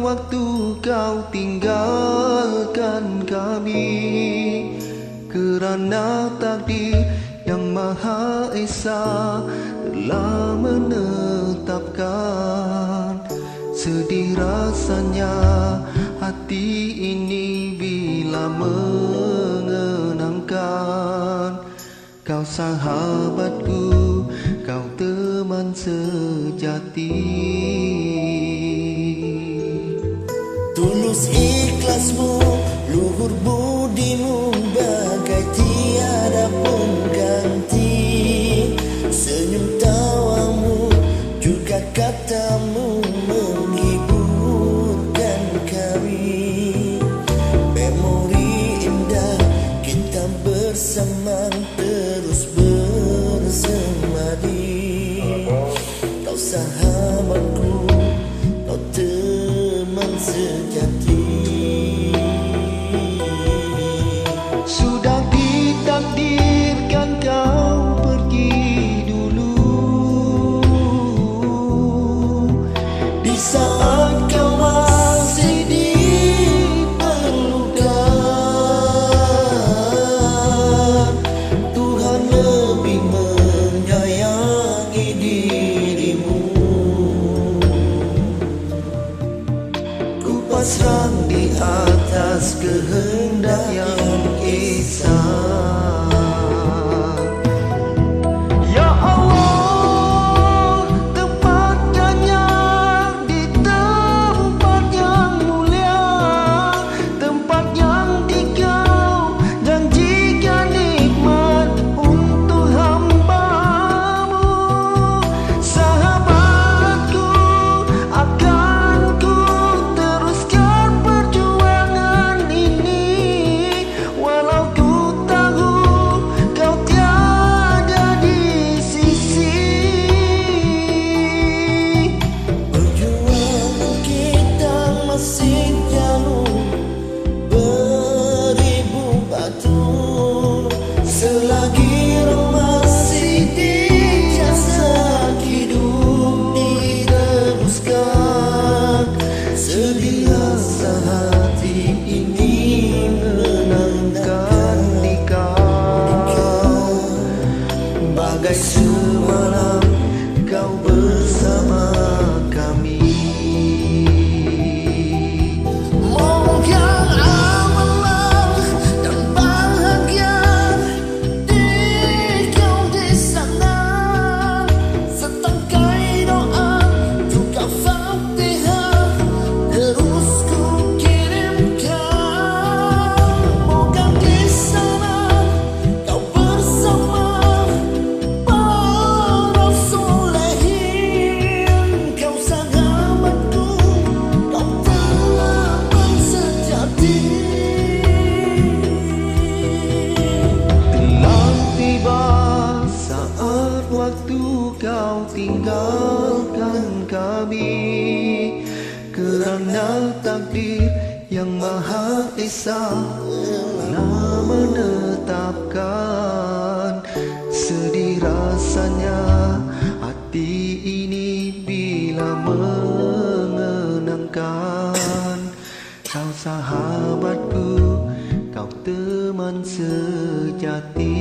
waktu kau tinggalkan kami Kerana takdir yang Maha Esa telah menetapkan Sedih rasanya hati ini bila mengenangkan. Kau sahabatku, kau teman sejati Tulus ikhlasmu, luhur budimu bagai tiada pun ganti Senyum tawamu, juga katamu menghiburkan kami. Memori indah kita bersama terus bersemadi. Kau sahabatku, kau teman sejati pasrah di atas kehendak yang esa Sedih rasa hati ini menangkan nikah. Bagai semalam tinggalkan kami Kerana takdir yang Maha Esa telah menetapkan. Sedih rasanya hati ini bila mengenangkan. Kau sahabatku, kau teman sejati